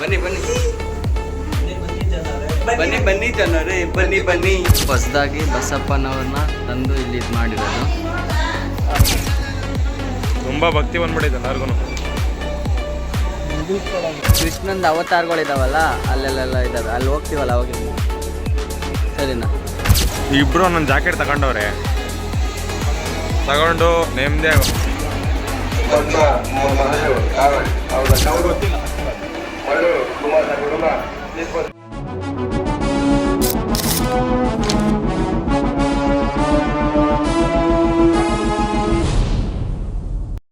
ಬನ್ನಿ ಬನ್ನಿ. ಬನ್ನಿ ಬನ್ನಿ ಜನರೇ ಬನ್ನಿ ಬನ್ನಿ. ಹೊಸದಾಗಿ ಬಸಪ್ಪನವ್ರನ್ನ ತಂದು ಇಲ್ಲಿ ಇದು ಮಾಡಿರೋದು. ತುಂಬ ಭಕ್ತಿ ಬಂದ್ಬಿಟ್ಟಿದೆ ಎಲ್ಲರಿಗೂ ಕೃಷ್ಣಂದು ಅವತಾರಗಳಿದಾವಲ್ಲ ಅಲ್ಲೆಲ್ಲ ಇದ್ದಾವೆ ಅಲ್ಲಿ ಹೋಗ್ತೀವಲ್ಲ ಅವಾಗ ಸರಿನಾ? ಇಬ್ರು ನನ್ನ ಜಾಕೆಟ್ ತಗೊಂಡವ್ರೆ. ತಗೊಂಡು ನೆಮ್ಮದಿ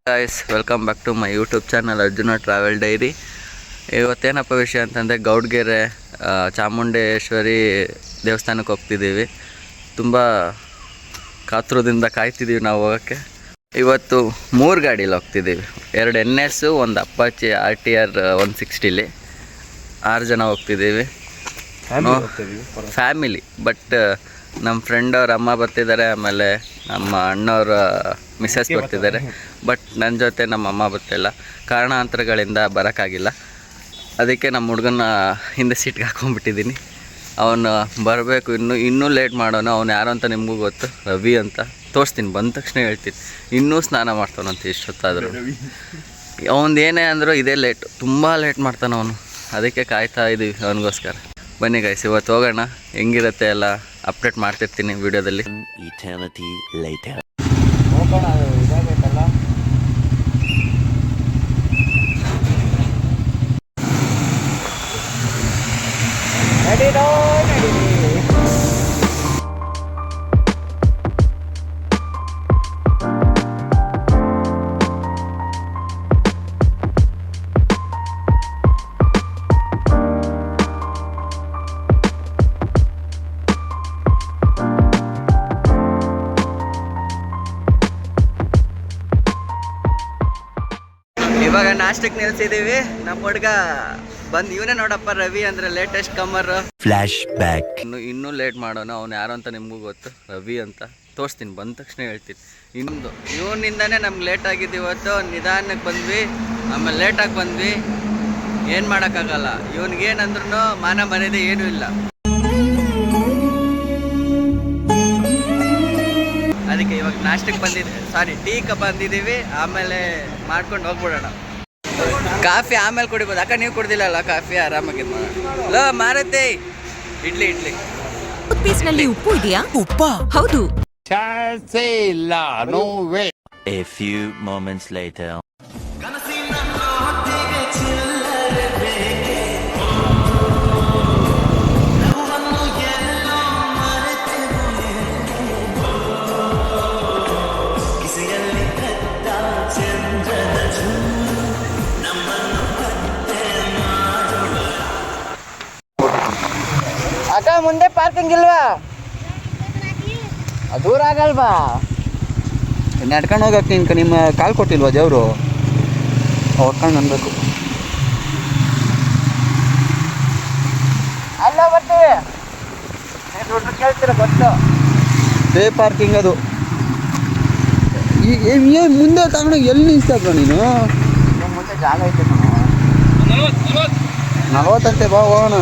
guys welcome back to my YouTube channel Arjuna travel diary ಇವತ್ತೇನಪ್ಪ ವಿಷಯ ಅಂತಂದರೆ ಗೌಡ್ಗೆರೆ ಚಾಮುಂಡೇಶ್ವರಿ ದೇವಸ್ಥಾನಕ್ಕೆ ಹೋಗ್ತಿದ್ದೀವಿ. ತುಂಬ ಕಾತುರದಿಂದ ಕಾಯ್ತಿದ್ದೀವಿ ನಾವು ಹೋಗೋಕ್ಕೆ. ಇವತ್ತು ಮೂರು ಗಾಡೀಲಿ ಹೋಗ್ತಿದ್ದೀವಿ. ಎರಡು ಎನ್ ಎಸ್ಸು ಒಂದು Apache R T R one ಸಿಕ್ಸ್ಟಿಲಿ ಆರು ಜನ ಹೋಗ್ತಿದ್ದೀವಿ. ಫ್ಯಾಮಿಲಿ ಬಟ್ ನಮ್ಮ ಫ್ರೆಂಡ್ ಅವ್ರ ಅಮ್ಮ ಬರ್ತಿದ್ದಾರೆ ಆಮೇಲೆ ನಮ್ಮ ಅಣ್ಣವ್ರ ಮಿಸ್ಸಸ್ ಬರ್ತಿದ್ದಾರೆ. ಬಟ್ ನನ್ನ ಜೊತೆ ನಮ್ಮ ಅಮ್ಮ ಬರ್ತಿಲ್ಲ. ಕಾರಣಾಂತರಗಳಿಂದ ಬರೋಕ್ಕಾಗಿಲ್ಲ. ಅದಕ್ಕೆ ನಮ್ಮ ಹುಡುಗನ ಹಿಂದೆ ಸೀಟ್ಗೆ ಹಾಕೊಂಡ್ಬಿಟ್ಟಿದ್ದೀನಿ. ಅವನು ಬರಬೇಕು ಇನ್ನೂ ಇನ್ನೂ ಲೇಟ್ ಮಾಡೋನು ಅವನು ಯಾರು ಅಂತ ನಿಮಗೂ ಗೊತ್ತು? ರವಿ ಅಂತ. ತೋರಿಸ್ತೀನಿ ಬಂದ ತಕ್ಷಣ ಹೇಳ್ತೀನಿ. ಇನ್ನೂ ಸ್ನಾನ ಮಾಡ್ತಾನಂತ ಇಷ್ಟೊತ್ತಾದರೂ ಅವನು ಏನೇ ಅಂದರೂ ಇದೇ ಲೇಟ್ ತುಂಬ ಲೇಟ್ ಮಾಡ್ತಾನೆ ಅವನು. ಅದಕ್ಕೆ ಕಾಯ್ತಾ ಇದ್ದೀವಿ ಅವನಿಗೋಸ್ಕರ. ಬನ್ನಿ ಗೈಸ್ ಇವತ್ತು ಹೋಗೋಣ. ಹೆಂಗಿರುತ್ತೆ ಎಲ್ಲ ಅಪ್ಡೇಟ್ ಮಾಡ್ತಿರ್ತೀನಿ ವಿಡಿಯೋದಲ್ಲಿ eternity ನಿಲ್ಸಿದೀವಿ. ನಿಲ್ಸಿದ್ದೀವಿ ನಮ್ಮ ಹುಡುಗ ಬಂದು ಇವನೇ ನೋಡಪ್ಪ ರವಿ ಅಂದರೆ ಲೇಟೆಸ್ಟ್ ಕಮ್ಮರು ಫ್ಲಾಶ್ ಬ್ಯಾಕ್ ಇನ್ನು ಇನ್ನೂ ಲೇಟ್ ಮಾಡೋಣ ಅವ್ನು ಯಾರು ಅಂತ ನಿಮಗೂ ಗೊತ್ತು ರವಿ ಅಂತ. ತೋರಿಸ್ತೀನಿ ಬಂದ ತಕ್ಷಣ ಹೇಳ್ತೀನಿ. ಇನ್ನೊಂದು ಇವನಿಂದನೇ ನಮ್ಗೆ ಲೇಟ್ ಆಗಿದ್ದು ಇವತ್ತು. ನಿಧಾನಕ್ಕೆ ಬಂದ್ವಿ ಆಮೇಲೆ ಲೇಟಾಗಿ ಬಂದ್ವಿ. ಏನು ಮಾಡೋಕ್ಕಾಗಲ್ಲ. ಇವನಿಗೇನಂದ್ರೂ ಮಾನ ಮರ್ಯಾದೆ ಏನೂ ಇಲ್ಲ. ಅದಕ್ಕೆ ಇವಾಗ ನಾಷ್ಟಕ್ಕೆ ಬಂದಿದ್ದೆ. ಸಾರಿ ಟೀಕ ಬಂದಿದ್ದೀವಿ. ಆಮೇಲೆ ಮಾಡ್ಕೊಂಡು ಹೋಗ್ಬಿಡೋಣ. ಕಾಫಿ ಆಮೇಲೆ ಕುಡಿಬೋದು. ಅಕ್ಕ ನೀವು ಕುಡ್ದಿಲ್ಲಲ್ಲ ಕಾಫಿ? ಆರಾಮಾಗಿ ಇದು ಮಾಡೋಣ ಲೋ ಮಾರತ್ತೆ ಇಡ್ಲಿ ಇಡ್ಲಿ. ಟೂತ್ ಪೇಸ್ಟ್ನಲ್ಲಿ ಉಪ್ಪು ಇದೆಯಾ? ಉಪ್ಪ. ಹೌದು. A ಎ ಫ್ಯೂ ಮೊಮೆಂಟ್ಸ್ ಅಕ್ಕ ಮುಂದೆ ಪಾರ್ಕಿಂಗ್ ಇಲ್ವಾ? ದೂರ ಆಗಲ್ವಾ? ನಡ್ಕೊಂಡು ಹೋಗಕ್ಕೆ ನಿನ್ಕ ನಿಮ್ಮ ಕಾಲ್ ಕೊಟ್ಟಿಲ್ವಾ ದೇವರು? ಹೊಡ್ಕೊಂಡು ಅನ್ಬೇಕು ಅಲ್ಲ ಬರ್ತೀವಿ. ಕೇಳ್ತೀರ ಗೊತ್ತು. ಪೇ ಪಾರ್ಕಿಂಗ್ ಅದು. ಈಗ ಏನು ಮುಂದೆ ತಗೊಂಡೋಗಿ ಎಲ್ಲಿ ನಿಲ್ಸ್ತಾ ನೀನು? ಮುಂದೆ ಜಾಗ ಐತೆ ನಲ್ವತ್ತಂತೆ ಬಾ ಹೋಗೋಣ.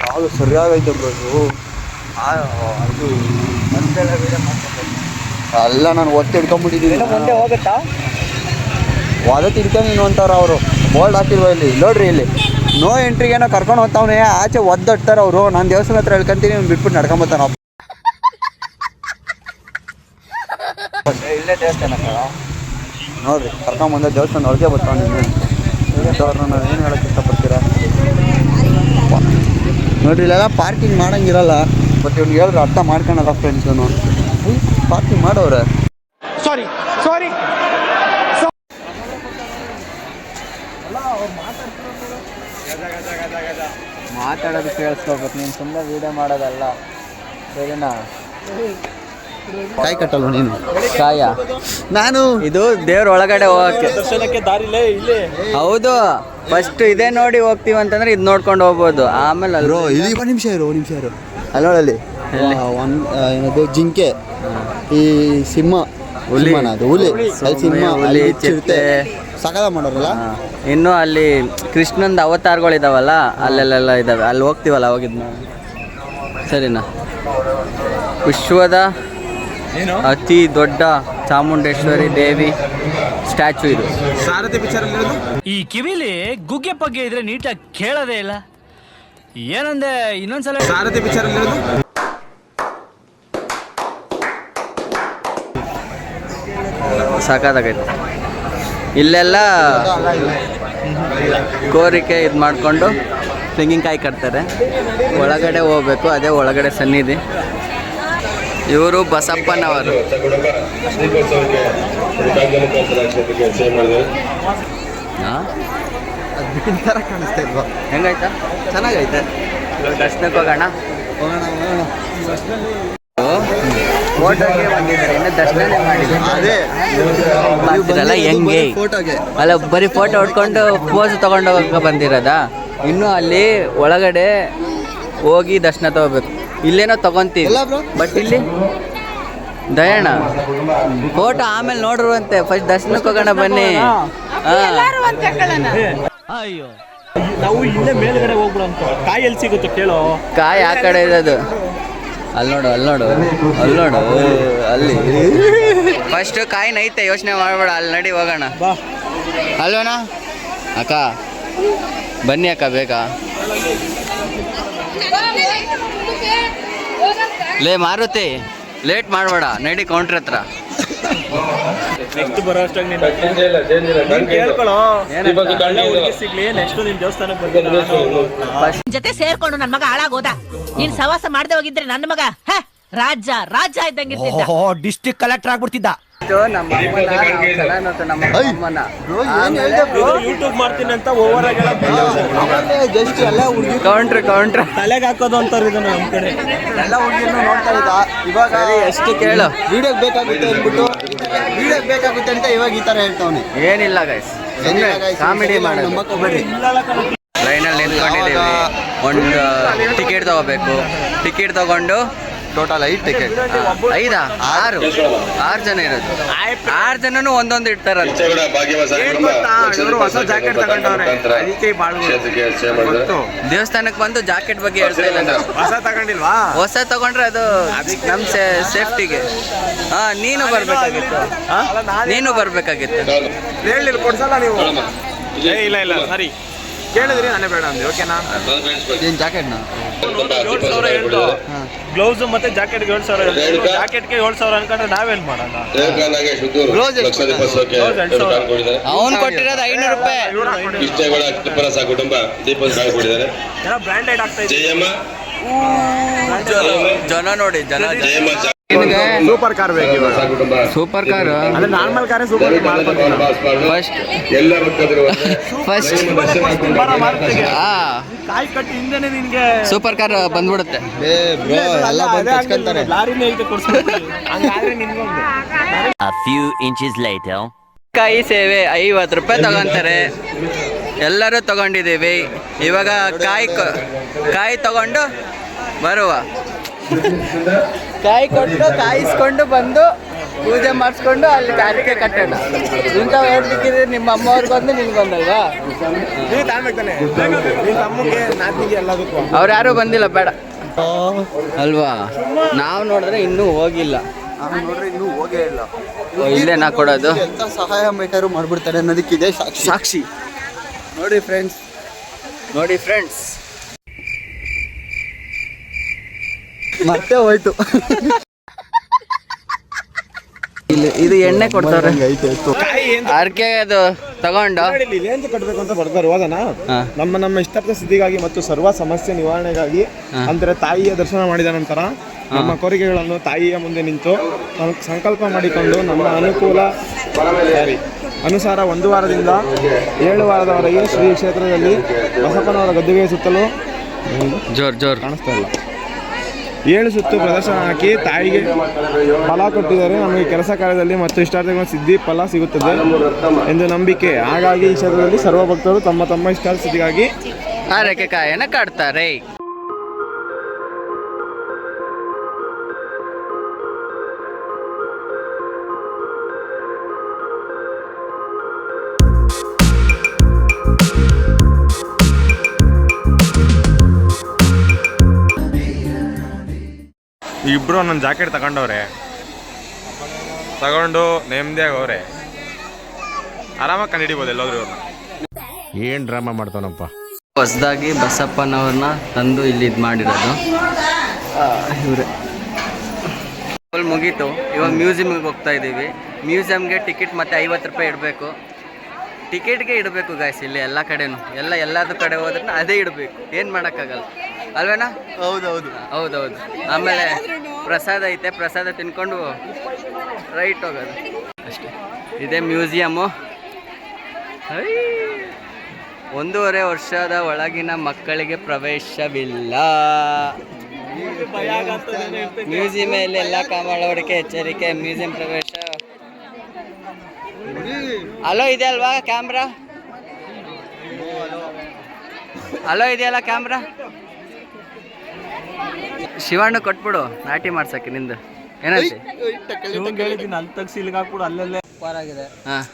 ಕಾಲು ಸರಿಯಾಗೈತೆ ಬ್ರೋ ಇದು. ಅದು ಅಲ್ಲ ನಾನು ಒತ್ತಿ ಹಿಡ್ಕೊಂಡ್ಬಿಟ್ಟಿದ್ದೀನಿ ಮುಂದೆ ಹೋಗುತ್ತಾ? ವಾದ ತಿಡ್ಕೊಂಡು ನೀನು ಅಂತಾರ ಅವರು. ಬೋಲ್ಡ್ ಹಾಕಿಲ್ವ ಇಲ್ಲಿ? ನೋಡ್ರಿ ಇಲ್ಲಿ. ನೋ ಎಂಟ್ರಿಗೇನೋ ಕರ್ಕೊಂಡು ಹೋಗ್ತಾವನೆ. ಆಚೆ ಒದ್ದಟ್ಟಾರ ಅವರು. ನಾನು ದೇವಸ್ಥಾನ ಹತ್ರ ಹೇಳ್ಕೊಂತೀನಿ ಬಿಟ್ಬಿಟ್ಟು ನಡ್ಕೊಂಬತ್ತಾನ ಇಲ್ಲೇ ದೇವಸ್ಥಾನ ನೋಡ್ರಿ ಕರ್ಕೊಂಬಂದ ದೇವಸ್ಥಾನ ಒಳಗೆ ಬರ್ತಾವ ನಾನು ಏನು ಹೇಳಕ್ಕೆ ಇಷ್ಟಪಡ್ತೀರಾ? ನೋಡ್ರಿ ಇಲ್ಲೆಲ್ಲ ಪಾರ್ಕಿಂಗ್ ಮಾಡಂಗಿರಲ್ಲ ಬಟ್ ಇವ್ನಿಗೆ ಹೇಳಿದ್ರೆ ಅರ್ಥ ಮಾಡ್ಕೊಳಲ್ಲ ಫ್ರೆಂಡ್ಸು ಪಾರ್ಕಿಂಗ್ ಮಾಡೋರೆ. ಮಾತಾಡೋದು ಕೇಳಿಸ್ಕೋಬೇಕು ನೀನು ಸುಮ್ಮನೆ ವೀಡಿಯೋ ಮಾಡೋದಲ್ಲ. ಸರಿನಾ? ಕಾಯಿ ಕಟ್ಟಲ್ವ ನೀನು? ಕಾಯ? ನಾನು ಇದು ದೇವ್ರ ಒಳಗಡೆ ಹೋಗಕ್ಕೆ. ದರ್ಶನಕ್ಕೆ ದಾರಿಲೇ ಇಲ್ಲಿ. ಹೌದು. ಫಸ್ಟ್ ಇದೇ ನೋಡಿ ಹೋಗ್ತೀವಿ ಅಂತಂದ್ರೆ ಇದು ನೋಡ್ಕೊಂಡು ಹೋಗ್ಬೋದು. ಆಮೇಲೆ ಅಲ್ಲಿ ಬ್ರೋ ಇಲ್ಲಿ ಒಂದು ನಿಮಿಷ ಇರು ಒಂದು ನಿಮಿಷ ಇರು. ಅಲ್ಲೋಳಲ್ಲಿ. ಒಂದು ಏನದು ಜಿಂಕೆ. ಈ ಸಿಂಹ. ಹುಲಿ. ಅದು ಹುಲಿ. ಅಲ್ಲಿ ಸಿಂಹ ಹುಲಿ ಅಲ್ಲಿ ಚಿರತೆ ಸಕಲ ಮಾಡೋರಲ್ಲ. ಇನ್ನು ಅಲ್ಲಿ ಕೃಷ್ಣಂದು ಅವತಾರಗಳಿದಾವಲ್ಲ ಅಲ್ಲೆಲ್ಲ ಇದಾವೆ. ಅಲ್ಲಿ ಹೋಗ್ತೀವಲ್ಲ ಅವಾಗಿದ್ನ ಸರಿನಾ? ವಿಶ್ವದ ಅತಿ ದೊಡ್ಡ ಚಾಮುಂಡೇಶ್ವರಿ ದೇವಿ ಸ್ಟ್ಯಾಚು ಇದು. ಸಾರಥಿ ಈ ಕಿವಿಲಿ ಗುಗ್ಗೆ ಪಗ್ಗೆ ಇದ್ರೆ ನೀಟಾಗಿ ಕೇಳೋದೇ ಇಲ್ಲ. ಏನಂದೆ ಇನ್ನೊಂದ್ಸಲ ಸಾಕಾಗೈತೆ ಇಲ್ಲೆಲ್ಲ ಕೋರಿಕೆ ಇದು ಮಾಡಿಕೊಂಡು ತೆಂಗಿನಕಾಯಿ ಕಟ್ತಾರೆ. ಒಳಗಡೆ ಹೋಗ್ಬೇಕು ಅದೇ ಒಳಗಡೆ ಸನ್ನಿಧಿ. ಇವರು ಬಸಪ್ಪನವರು. ಹಾಂ? ಬಿಟ್ಟಿನ ಥರ ಕಾಣಿಸ್ತಾ ಇಲ್ವಾ ಹೆಂಗಾಯ್ತಾ ಚೆನ್ನಾಗೈತೆ ದರ್ಶನಕ್ಕೆ ಹೋಗೋಣ? ಹೋಗೋಣ ಹೋಗೋಣ ಫೋಟೋಗೆ ಬಂದಿದ್ದಾರೆ. ಇನ್ನು ದರ್ಶನನೇ ಮಾಡಿಲ್ಲ ಅದೇ. ಮಾಡ್ತಿರಲ್ಲ ಹೆಂಗೆ? ಫೋಟೋಗೆ. ಅಲ್ಲ ಬರೀ ಫೋಟೋ ಹೊಡ್ಕೊಂಡು ಪೋಸ್ ತಗೊಂಡು ಹೋಗಕ್ಕೆ ಬಂದಿರೋದಾ? ಇನ್ನು ಅಲ್ಲಿ ಒಳಗಡೆ ಹೋಗಿ ದರ್ಶನ ತಗೋಬೇಕು. ಇಲ್ಲೇನೋ ತಗೊಂತೀವಿ ಎಲ್ಲ ಬ್ರೋ? ಬಟ್ ಇಲ್ಲಿ ದಯಣ್ಣ ಫೋಟೋ ಆಮೇಲೆ ನೋಡ್ರುವಂತೆ ಫಸ್ಟ್ ದರ್ಶನಕ್ಕೆ ಹೋಗೋಣ ಬನ್ನಿ. ಹಾ. ಅಯ್ಯೋ. ನಾವು ಇಲ್ಲೇ ಮೇಲ್ಗಡೆ ಹೋಗ್ಬಿಡಂತ ಕಾಯಿ ಎಲ್ಲಿ ಸಿಗುತ್ತೆ ಕೇಳೋ? ಕಾಯಿ ಆ ಕಡೆ ಇರೋದು. ಅಲ್ಲಿ ನೋಡು ಅಲ್ಲಿ ನೋಡು ಅಲ್ಲಿ ನೋಡು ಅಲ್ಲಿ. ಫಸ್ಟ್ ಕಾಯಿ ನೈತೆ ಯೋಚನೆ ಮಾಡ್ಬೇಡ ಅಲ್ಲಿ ನಡಿ ಹೋಗೋಣ. ಬಾ. ಅಲ್ವೇನಾ? ಅಕ್ಕ ಬನ್ನಿ ಅಕ್ಕ ಬೇಗ. ಲೇ ಮಾರುತಿ ಲೇಟ್ ಮಾಡಬೇಡ ನಡಿ ಕೌಂಟರ್ ಹತ್ರ. ನೆಕ್ಸ್ಟ್ ಬರೋ ಅಷ್ಟಾಗಿ ನೀನು. ಸಿಗ್ಲಿ ನೆಕ್ಸ್ಟ್ ನಿನ್ ದೇವಸ್ಥಾನಕ್ಕೆ ಬರ್ತೀನಿ ಜೊತೆ ಸೇರ್ಕೊಂಡು ನನ್ ಮಗ ಹಾಳಾಗೋದ? ನೀನ್ ಸವಾಸ ಮಾಡದೆ ಹೋಗಿದ್ರೆ ನನ್ನ ಮಗ ಹ ರಾಜ ರಾಜ ಇದ್ದಂಗೆ ಡಿಸ್ಟ್ರಿಕ್ಟ್ ಕಲೆಕ್ಟರ್ ಆಗ್ಬಿಡ್ತಿದ್ದ. ನಮ್ಮ ಅಮ್ಮನ ನಾವು ಚೆನ್ನಾಗ್ ನೋಡ್ತೀವಿ ನಮ್ಮ ಅಮ್ಮನ. ಯೂಟ್ಯೂಬ್ ಮಾಡ್ತೀನಿ ಅಂತ ಓವರ್ ಆಗಿ ಜಸ್ಟ್ ಎಲ್ಲ ಹುಡುಗಿ ಕೌಂಟ್ರ್ ಕೌಂಟ್ರ್ ತಲೆಗೆ ಹಾಕೋದು ಅಂತಾರೆ ಇದನ್ನ ನಮ್ಮ ಕಡೆ. ಎಲ್ಲ ಹುಡುಗಿಯನ್ನು ನೋಡ್ತಾ ಇದ್ದ. ಇವಾಗ ಎಷ್ಟು ಕೇಳು. ವಿಡಿಯೋಗೆ ಬೇಕಾಗುತ್ತೆ ಅಂದ್ಬಿಟ್ಟು ವಿಡಿಯೋಗೆ ಬೇಕಾಗುತ್ತೆ ಅಂತ ಇವಾಗ ಈ ತರ ಹೇಳ್ತಾವನೆ. ಏನಿಲ್ಲ ಗೈಸ್ ಕಾಮಿಡಿ ಮಾಡೋದು. ಲೈನಲ್ಲಿ ನಿಂತ್ಕೊಂಡಿದ್ದೀವಿ. ಒಂದು ಟಿಕೆಟ್ ತಗೋಬೇಕು. ಟಿಕೆಟ್ ತಗೊಂಡು ಟೋಟಲ್ ಐದು ಟಿಕೆಟ್ ಐದಾ? ಆರು? ಆರು ಜನ ಇರೋದು. ಆರು ಜನನು ಒಂದೊಂದು ಇಡ್ತಾರಂತೆ ಹೊಸ ಜಾಕೆಟ್ ತಗೊಂಡವ್ರೆ. ಅದಕ್ಕೆ ದೇವಸ್ಥಾನಕ್ಕೆ ಬಂದು ಜಾಕೆಟ್ ಬಗ್ಗೆ ಹೇಳ್ತಾ ಇಲ್ಲ ನಾವು ಹೊಸ ತಗೊಂಡಿಲ್ವಾ? ಹೊಸ ತಗೊಂಡ್ರೆ ಅದು ನಮ್ಮ ಸೇಫ್ಟಿಗೆ. ಹಾ ನೀನು ಬರ್ಬೇಕಾಗಿತ್ತು. ನೀನು ಬರ್ಬೇಕಾಗಿತ್ತು. ಹೇಳಿಲ್ಲ ಕೊಡ್ಸಲ್ಲ ನೀವು. ಏ ಇಲ್ಲ ಇಲ್ಲ ಸರಿ. ಕೇಳಿದ್ರಿ ನಾನೇ ಬೇಡ ಅಂದೆ. ಓಕೆನಾ ಏನು ಜಾಕೆಟ್ನ ಏಳು ಸಾವಿರ ಹೇಳ್ತು ಗ್ಲೌಸ್ ಮತ್ತೆ ಜಾಕೆಟ್ಗೆ ಏಳು ಸಾವಿರ ಹೇಳ್ತು ಜಾಕೆಟ್ಗೆ ಏಳು ಸಾವಿರ ಅನ್ಕೊಂಡ್ರೆ ನಾವೇನ್ ಮಾಡೋಣ? ಗ್ಲೌಸ್ ಅವನು ಕೊಟ್ಟಿರೋದು ಐನೂರು ರೂಪಾಯಿ. ಇಷ್ಟಗಳ ಕುಟುಂಬ ಕಾಳು ಬ್ರ್ಯಾಂಡೆಡ್ ಆಗ್ತಾ ಇದೆ ಜಯಮ್ಮ. ಜನ ನೋಡಿ ಜನ. ಜಯಮ್ಮ. ಸೂಪರ್ ಕಾರ್ ಬೇಕು ಸೂಪರ್ ಕಾರ್ ಅಂದ್ರೆ ನಾರ್ಮಲ್ ಕಾರೇ ಸೂಪರ್ ಫಸ್ಟ್ ಫಸ್ಟ್ ಆ. ಕಾಯಿ ಕಟ್ಟಿ ಹಿಂದೆನೆ ನಿನ್ಗೆ ಸೂಪರ್ ಕಾರ್ ಬಂದ್ಬಿಡುತ್ತೆ. ಏ ಬ್ರೋ ಎಲ್ಲ ಬಂದು ತೆಚ್ಕೊಂತಾರೆ ಲಾರಿನೇ ಐತೆ A few inches later. ಕಾಯಿ ಸೇವೆ ಐವತ್ತು ರೂಪಾಯಿ ತಗೊಂತಾರೆ. ಎಲ್ಲರೂ ತಗೊಂಡಿದ್ದೀವಿ. ಇವಾಗ ಕಾಯಿ ಕೊ- ಕಾಯಿ ತಗೊಂಡು ಬರುವ. ಕಾಯಿ ಕೊಟ್ಟು ಕಾಯಿಸ್ಕೊಂಡು ಬಂದು ಪೂಜೆ ಮಾಡಿಸ್ಕೊಂಡು ಅಲ್ಲಿ ಕಾರಿಕೆ ಕಟ್ಟೋಣ. ಇಂಥ ಹೇಳ್ಬೇಕಿದ್ರೆ ನಿಮ್ಮ ಅಮ್ಮವ್ರಿಗೊಂದು ಬಂದು ನೀವು ಬಂದಲ್ವಾ ತಾನೆ? ನಿನ್ ತಮ್ಮಗೆ ನಾತಿಗೆ ಎಲ್ಲದಕ್ಕೂ. ಅವ್ರು ಯಾರು ಬಂದಿಲ್ಲ ಬೇಡ. ಅಲ್ವಾ? ನಾವು ನೋಡಿದ್ರೆ ಇನ್ನೂ ಹೋಗಿಲ್ಲ. ಇನ್ನೂ ಹೋಗೇ ಇಲ್ಲ. ಓ, ಇಲ್ಲೇ ನಾ ಕೊಡೋದು? ಎಂತ ಸಹಾಯ ಬೇಕಾದ್ರು ಮಾಡ್ಬಿಡ್ತಾರೆ ಅನ್ನೋದಕ್ಕೆ ಇದೆ ಸಾಕ್ಷಿ. ಸಾಕ್ಷಿ. ನೋಡಿ ಫ್ರೆಂಡ್ಸ್ ನೋಡಿ ಫ್ರೆಂಡ್ಸ್ ಮತ್ತೆ ಹೋಯ್ತು. ಇಲ್ಲಿ ಇದು ಎಣ್ಣೆ ಕೊಡ್ತಾರೆ. ಅರ್ಕೆ ಅದು ತಗೊಂಡು. ಏನು ಕಟ್ಟಬೇಕು ಅಂತ ಬರ್ತಾರೆ ಹೋದನ ನಮ್ಮ ನಮ್ಮ ಇಷ್ಟಾರ್ಥ ಸಿದ್ಧಿಗಾಗಿ ಮತ್ತು ಸರ್ವ ಸಮಸ್ಯೆ ನಿವಾರಣೆಗಾಗಿ ಅಂದರೆ ತಾಯಿಯ ದರ್ಶನ ಮಾಡಿದ ನಂತರ ನಮ್ಮ ಕೋರಿಕೆಗಳನ್ನು ತಾಯಿಯ ಮುಂದೆ ನಿಂತು ಸಂಕಲ್ಪ ಮಾಡಿಕೊಂಡು ನಮ್ಮ ಅನುಕೂಲ ಸಾರಿ ಅನುಸಾರ ಒಂದು ವಾರದಿಂದ ಏಳು ವಾರದವರೆಗೆ ಶ್ರೀ ಕ್ಷೇತ್ರದಲ್ಲಿ ಬಸಪ್ಪನವರ ಗದ್ದುಗೆ ಸುತ್ತಲೂ ಜೋರ್ ಜೋರ್. ಕಾಣಿಸ್ತಾ ಇಲ್ಲ. ಏಳು ಸುತ್ತು ಪ್ರದರ್ಶನ ಹಾಕಿ ತಾಯಿಗೆ ಫಲ ಕೊಟ್ಟಿದ್ದಾರೆ. ನಮಗೆ ಕೆಲಸ ಕಾರ್ಯದಲ್ಲಿ ಮತ್ತು ಇಷ್ಟಾರ್ಥಗಳ ಸಿದ್ಧಿ ಫಲ ಸಿಗುತ್ತದೆ ಎಂದು ನಂಬಿಕೆ. ಹಾಗಾಗಿ ಈ ಕ್ಷೇತ್ರದಲ್ಲಿ ಸರ್ವ ಭಕ್ತರು ತಮ್ಮ ತಮ್ಮ ಇಷ್ಟಾರ್ಥ ಸಿದ್ಧಿಗಾಗಿ ಆರೈಕೆ ಕಾಯನ್ನು ಕಾಡ್ತಾರೆ. ಇಬ್ರು ನನ್ನ ಜಾಕೆಟ್ ತಗೊಂಡವ್ರೆ. ತಗೊಂಡು ನೆಮ್ಮದಿಯಾಗಿ ಆಗವ್ರೆ ಆರಾಮಾಗಿ ಕಂಡಿಡಿಬೋದು ಎಲ್ಲೋದ್ರು ಇವ್ರನ್ನ. ಏನ್ ಡ್ರಾಮಾ ಮಾಡ್ತಾನಪ್ಪ? ಹೊಸದಾಗಿ ಬಸಪ್ಪನವ್ರನ್ನ ತಂದು ಇಲ್ಲಿ ಇದು ಮಾಡಿರೋದು. ಇವರೇ. ಮುಗೀತು. ಇವಾಗ ಮ್ಯೂಸಿಯಮ್ಗೆ ಹೋಗ್ತಾ ಇದ್ದೀವಿ ಮ್ಯೂಸಿಯಮ್ಗೆ ಟಿಕೆಟ್ ಮತ್ತೆ ಐವತ್ತು ರೂಪಾಯಿ ಇಡಬೇಕು. ಟಿಕೆಟ್ಗೆ ಇಡಬೇಕು ಗಾಯ್ಸ್ ಇಲ್ಲಿ ಎಲ್ಲ ಕಡೆನೂ. ಎಲ್ಲ ಎಲ್ಲದ ಕಡೆ ಹೋದ್ರೆ ಅದೇ ಇಡಬೇಕು. ಏನು ಮಾಡೋಕ್ಕಾಗಲ್ಲ. ಅಲ್ವೇನಾ? ಹೌದೌದು. ಹೌದೌದು. ಆಮೇಲೆ ಪ್ರಸಾದ ಐತೆ ಪ್ರಸಾದ ತಿನ್ಕೊಂಡು ರೈಟ್ ಹೋಗೋದು. ಅಷ್ಟೇ. ಇದೇ ಮ್ಯೂಸಿಯಮ್ಮು. ಒಂದೂವರೆ ವರ್ಷದ ಒಳಗಿನ ಮಕ್ಕಳಿಗೆ ಪ್ರವೇಶವಿಲ್ಲ. ಮ್ಯೂಸಿಯಂ ಇಲ್ಲಿ ಎಲ್ಲ ಕಾಮಳವಡಿಕೆ ಎಚ್ಚರಿಕೆ ಮ್ಯೂಸಿಯಂ ಪ್ರವೇಶ. ಅಲೋ ಇದೆ ಅಲ್ವಾ ಕ್ಯಾಮ್ರಾ? ಅಲೋ ಇದೆಯಲ್ಲ ಕ್ಯಾಮ್ರಾ? ಶಿವಣ್ಣ ಕೊಟ್ಬಿಡು ನಾಟಿ ಮಾಡ್ಸಕ್ಕೆ ನಿಂದು. ಏನಂತೆ? ಹೇಳಿದ್ದೀನಿ ಅಲ್ಲಿ ತೆಗ್ಸಿ ಇಲ್ಲಿಗೆ ಹಾಕ್ಬಿಡು ಅಲ್ಲಲ್ಲೇ. ಹಾಂ.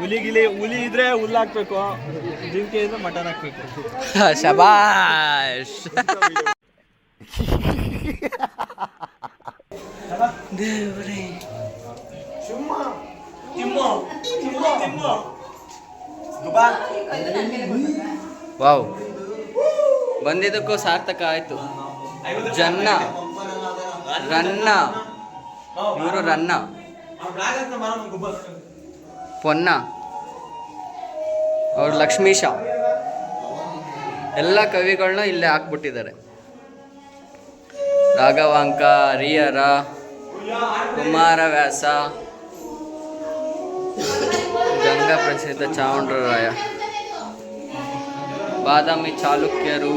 ಹುಲಿ ಗಿಲಿ ಹುಲಿ ಇದ್ರೆ ಹುಲ್ಲು ಹಾಕ್ಬೇಕು. ಜಿಂಕೆ ಇದ್ರೆ ಮಟನ್ ಹಾಕ್ಬೇಕು. ಶಬಾಷ್. ವಾವ್. ಬಂದಿದ್ದಕ್ಕೂ ಸಾರ್ಥಕ ಆಯ್ತು. ಜನ್ನ, ರನ್ನ ಮೂರು ರನ್ನ. ಪೊನ್ನ, ಅವ್ರು ಲಕ್ಷ್ಮೀಶ. ಎಲ್ಲ ಕವಿಗಳನ್ನ ಇಲ್ಲೇ ಹಾಕ್ಬಿಟ್ಟಿದ್ದಾರೆ. ರಾಘವಾಂಕ ಹರಿಹರ ಕುಮಾರವ್ಯಾಸ, ಗಂಗಾ ಪ್ರಸಿದ್ಧ ಚಾವುಂಡರಾಯ ಬಾದಾಮಿ ಚಾಲುಕ್ಯರು.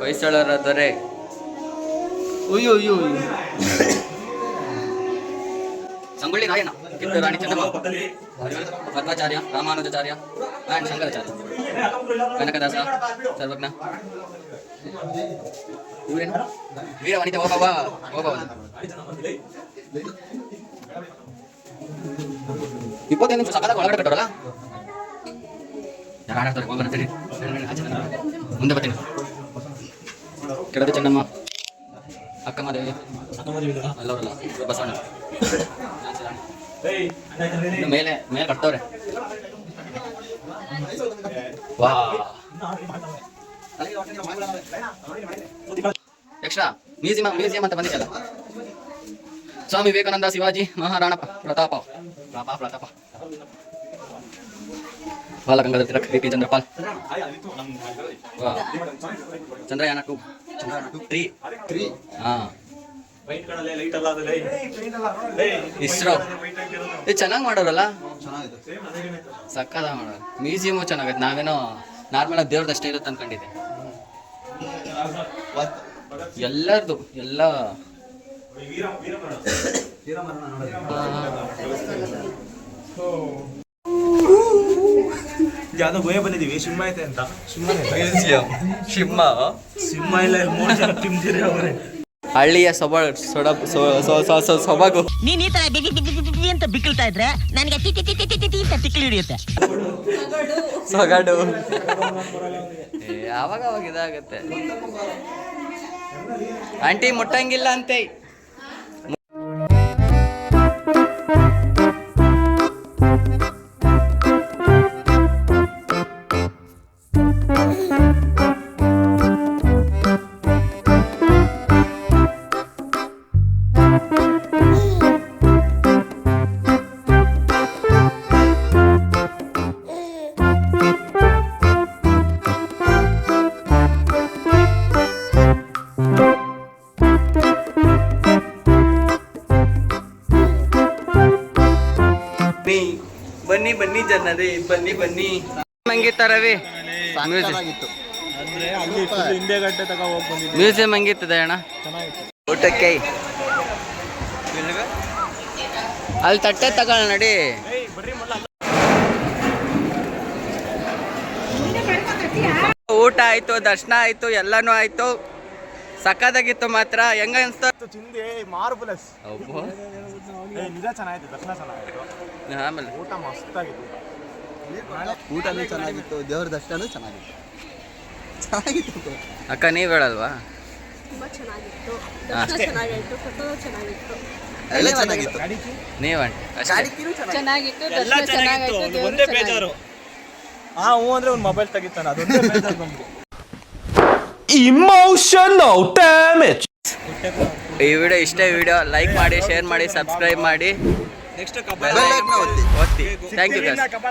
ಹೊಯ್ಸಳರ ದೊರೆ. ಉಯ್ಯು ಉಯ್ಯು ಉಯ್ಯು ಸಂಗೊಳ್ಳಿ ರಾಯಣ್ಣ ಕಿತ್ತೂರು ರಾಣಿ ಚೆನ್ನಮ್ಮ ಪದ್ಮಾಚಾರ್ಯ ರಾಮಾನುಜಾಚಾರ್ಯ ಆ್ಯಂಡ್ ಶಂಕರಾಚಾರ್ಯ ಕನಕದಾಸ ಸರ್ವಜ್ಞ. ವೀರ ವೀರವನಿತೆ ಓಬವ ಓಬವ ಇಪ್ಪತ್ತೈದು ನಿಮಿಷ ಸಕಾಲ ಒಳಗಡೆ ಕಟ್ಟೋರಲ್ಲ ಯಾರು ಆಡ್ತಾರೆ ಹೋಗೋಣ ಸರಿ ಮುಂದೆ ಬರ್ತೀನಿ. ಕೆಳದ ಚೆನ್ನಮ್ಮ ಅಕ್ಕಮ್ಮ ದೇವಿ ಅಲ್ಲವರಲ್ಲ ಬಸವಣ್ಣ ಮೇಲೆ ಮೇಲೆ ಕಟ್ತವ್ರೆ. ವಾ. ಎಕ್ಸ್ಟ್ರಾ, ಮ್ಯೂಸಿಯಂ ಮ್ಯೂಸಿಯಂ ಅಂತ ಬಂದಿದ್ದಲ್ಲ Swami Vivekananda Shivaji Maharana Pratap. Pratap Pratap. Balagangadhar Tilak B P Chandrapal. Chandrayaan two Chandrayaan two three three ಹಾ. ಇಸ್ರೋ. ಇದು ಚೆನ್ನಾಗಿ ಮಾಡೋರಲ್ಲ? ಚೆನ್ನಾಗಿದೆ ಸಕ್ಕದ ಮಾಡೋರು. ಮ್ಯೂಸಿಯಮು ಚೆನ್ನಾಗೈತೆ. ನಾವೇನೋ ನಾರ್ಮಲ್ ಆಗಿ ದೇವ್ರದ್ದು ಅಷ್ಟೇ ಇರುತ್ತೆ ಅನ್ಕೊಂಡಿದ್ದೆ. ಎಲ್ಲರದು ಎಲ್ಲ. ಯಾವ್ದೋ ಗೋಯ ಬಂದಿದೀವಿ ಸಿಂಹ ಐತೆ ಅಂತ ಮ್ಯೂಸಿಯಂ ಶಿಮ್ಮ ಸಿಂಹ ಇಲ್ಲ ಮೂರು ಜನ ತಿಂತೀರಿ ಅವರೇ ಹಳ್ಳಿಯ ಸೊಬ ಸೊಡ ಸೊ- ಸೊ- ಸೊ- ಸೊ- ಸೊಬಗು ನೀನ್ ಈ ತರ ಬಿಗಿ ಬಿಗಿ ಬಿಗಿ ಅಂತ ಬಿಕ್ಕಿಳ್ತಾ ಇದ್ರೆ ನನಗೆ T T T T T T ಅಂತ ತಿಕ್ಲಿ ಹಿಡಿಯುತ್ತೆ. ಸೊಗಡು. ಏ, ಆವಾಗ ಅವಾಗ ಇದಾಗತ್ತೆ. ಆಂಟಿ ಮುಟ್ಟಂಗಿಲ್ಲ ಅಂತೆ. ಬನ್ನಿ ಬನ್ನಿ ಬನ್ನಿ ಜನರೇ ಬನ್ನಿ ಬನ್ನಿ ಹಂಗಿತ್ತ ರವಿ. ಮ್ಯೂಸಿಯಂ ಸಾಕಾಗಿತ್ತು ಅಂದ್ರೆ ಅಲ್ಲಿ full ಹಿಂದೆ ಗಂಟೆ ತಗ ಹೋಗಿ ಬಂದಿದ್ವಿ ಮ್ಯೂಸಿಯಂ ಹಂಗಿತ್ತದೆ ಅಣ್ಣ? ಚೆನ್ನಾಗಿತ್ತು. ಊಟಕ್ಕೆ. ಅಲ್ಲಿ ತಟ್ಟೆ ತಗೊಳ್ಳ ನಡಿ. ಊಟ ಆಯ್ತು ದರ್ಶನ ಆಯ್ತು ಎಲ್ಲಾನು ಆಯ್ತು. ಸಕ್ಕದಾಗಿತ್ತು ಮಾತ್ರ. ಹೆಂಗ ಅನ್ಸ್ತ? ಚಿಂದಿ ಮಾರ್ಬುಲಸ್. ಅಬ್ಬೋ. ನಿಜ ಚೆನ್ನಾಗಿತ್ತು ದರ್ಶನ ಚೆನ್ನಾಗಿತ್ತು. ಆಮೇಲೆ. ಊಟ ಮಸ್ತಾಗಿತ್ತು. ಊಟನೂ ಚೆನ್ನಾಗಿತ್ತು ದೇವ್ರ ದರ್ಶನೂ ಚೆನ್ನಾಗಿತ್ತು. ಚೆನ್ನಾಗಿತ್ತು ಅಕ್ಕ ನೀವು ಹೇಳಲ್ವಾ? ತುಂಬಾ ಚೆನ್ನಾಗಿತ್ತು. ಹಾ. ದರ್ಶನ ಚೆನ್ನಾಗಾಯ್ತು ಫೋಟೋ ಚೆನ್ನಾಗಿತ್ತು. ಎಲ್ಲ ಚೆನ್ನಾಗಿತ್ತು. ನೀವಂಟಿ ಅಷ್ಟೇ. ಗಾಡಿಕಿನೂ ಚೆನ್ನಾಗಿತ್ತು. ಚೆನ್ನಾಗಿತ್ತು ಎಲ್ಲ ಚೆನ್ನಾಗಿತ್ತು ಅವ್ನಿಗೆ ಒಂದೇ ಬೇಜಾರು. ಆ ಹ್ಞೂ ಅಂದ್ರೆ ಒಂದು ಮೊಬೈಲ್ ತೆಗಿತಾನೆ ಅದೊಂದೇ ಬೇಜಾರು ನಮ್ಗೆ. ಈ ವಿಡಿಯೋ ಇಷ್ಟೇ ವಿಡಿಯೋ ಲೈಕ್ ಮಾಡಿ ಶೇರ್ ಮಾಡಿ ಸಬ್ಸ್ಕ್ರೈಬ್ ಮಾಡಿ. ಒತ್ತಿ. Thank you